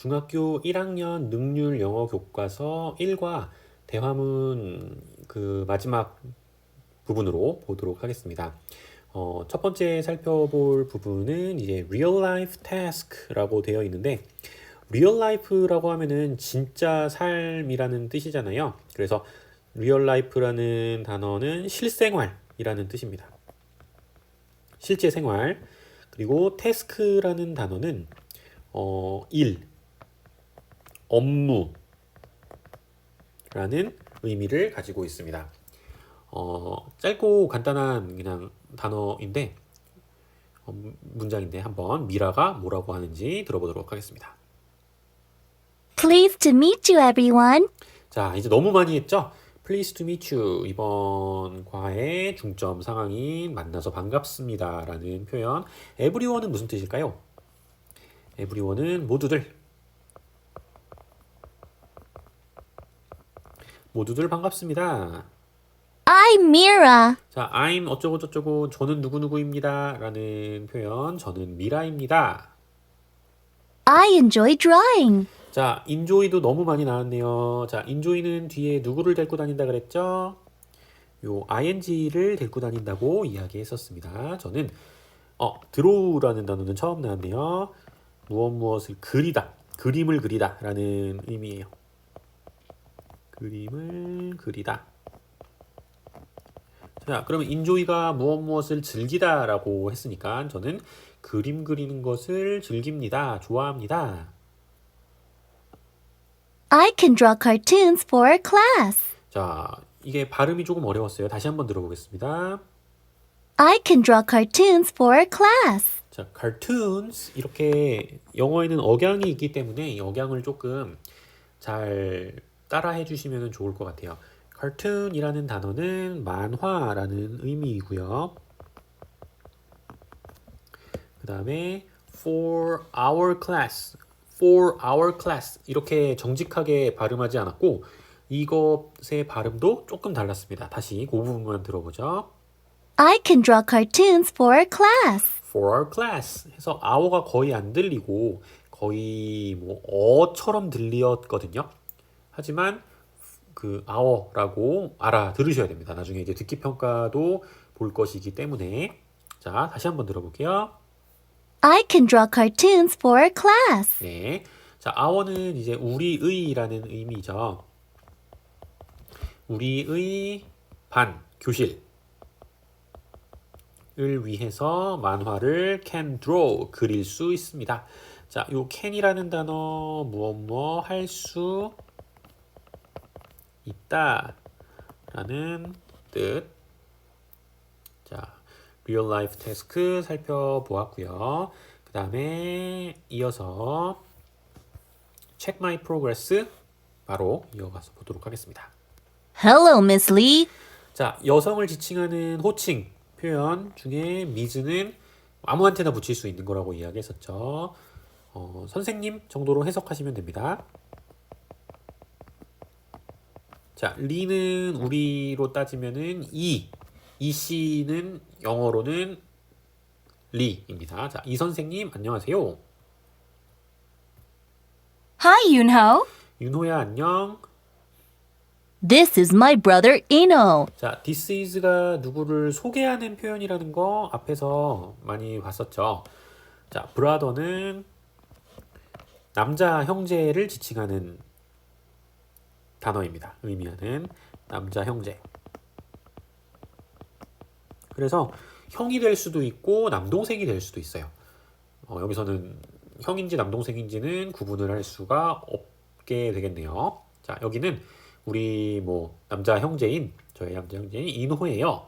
중학교 1학년 능률 영어 교과서 1과 대화문 그 마지막 부분으로 보도록 하겠습니다. 어, 첫 번째 살펴볼 부분은 이제 real life task라고 되어 있는데 real life라고 하면은 진짜 삶이라는 뜻이잖아요. 그래서 real life라는 단어는 실생활이라는 뜻입니다. 실제 생활. 그리고 task라는 단어는 어, 일, 업무라는 의미를 가지고 있습니다. 어, 짧고 간단한 그냥 단어인데 어, 문장인데 한번 미라가 뭐라고 하는지 들어보도록 하겠습니다. Pleased to meet you, everyone. 자, 이제 너무 많이 했죠? Pleased to meet you. 이번 과의 중점 상황인 만나서 반갑습니다. 라는 표현. everyone은 무슨 뜻일까요? everyone은 모두들. 모두들 반갑습니다. I'm Mira. 자, I'm 어쩌고 저쩌고 저는 누구누구입니다. 라는 표현. 저는 미라입니다. I enjoy drawing. 자, 인조이도 너무 많이 나왔네요. 자, 인조이는 뒤에 누구를 데리고 다닌다 그랬죠? 요 ing를 데리고 다닌다고 이야기했었습니다. 저는 어, 드로우라는 단어는 처음 나왔네요. 무엇 무엇을 그리다, 그림을 그리다라는 의미예요. 그림을 그리다. 자, 그러면 인조이가 무엇 무엇을 즐기다 라고 했으니까 저는 그림 그리는 것을 즐깁니다. 좋아합니다. I can draw cartoons for our class. 자, 이게 발음이 조금 어려웠어요. 다시 한번 들어보겠습니다. I can draw cartoons for our class. 자, cartoons 이렇게 영어에는 억양이 있기 때문에 이 억양을 조금 잘 따라해 주시면 좋을 것 같아요. cartoon이라는 단어는 만화라는 의미이고요. 그 다음에 for our class, for our class 이렇게 정직하게 발음하지 않았고 이것의 발음도 조금 달랐습니다. 다시 그 부분만 들어보죠. I can draw cartoons for our class. for our class 해서 our가 거의 안 들리고 거의 뭐 어처럼 들렸거든요. 하지만 그 our라고 알아 들으셔야 됩니다. 나중에 이제 듣기 평가도 볼 것이기 때문에 자 다시 한번 들어볼게요. I can draw cartoons for class. 네, 자 our는 이제 우리의라는 의미죠. 우리의 반 교실. 을 위해서 만화를 can draw 그릴 수 있습니다. 자, 요 can이라는 단어 무엇 무엇 할 수 있다 라는 뜻. 자, real life task 살펴보았고요. 그 다음에 이어서 check my progress 바로 이어가서 보도록 하겠습니다. Hello, Miss Lee. 자, 여성을 지칭하는 호칭 표현 중에 미즈는 아무한테나 붙일 수 있는 거라고 이야기했었죠. 어, 선생님 정도로 해석하시면 됩니다. 자, 리는 우리로 따지면은 이, 이 씨는 영어로는 리입니다. 자, 이 선생님 안녕하세요. Hi, Yunho. 윤호야 안녕. This is my brother Ino. 자, this is가 누구를 소개하는 표현이라는 거 앞에서 많이 봤었죠. 자, brother는 남자 형제를 지칭하는 단어입니다. 의미하는 남자 형제. 그래서 형이 될 수도 있고 남동생이 될 수도 있어요. 어, 여기서는 형인지 남동생인지는 구분을 할 수가 없게 되겠네요. 자, 여기는 우리 뭐 남자 형제인 저의 남자 형제인 인호예요.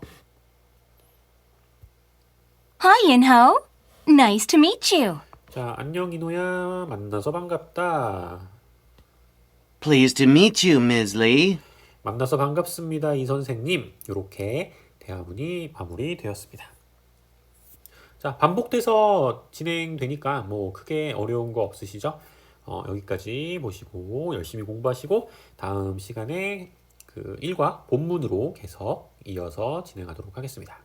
Hi, Yunho. Nice to meet you. 자, 안녕 인호야. 만나서 반갑다. Pleased to meet you, Ms. Lee. 만나서 반갑습니다, 이 선생님. 이렇게 대화문이 마무리되었습니다. 자, 반복돼서 진행되니까 뭐 크게 어려운 거 없으시죠? 어, 여기까지 보시고 열심히 공부하시고 다음 시간에 그 1과 본문으로 계속 이어서 진행하도록 하겠습니다.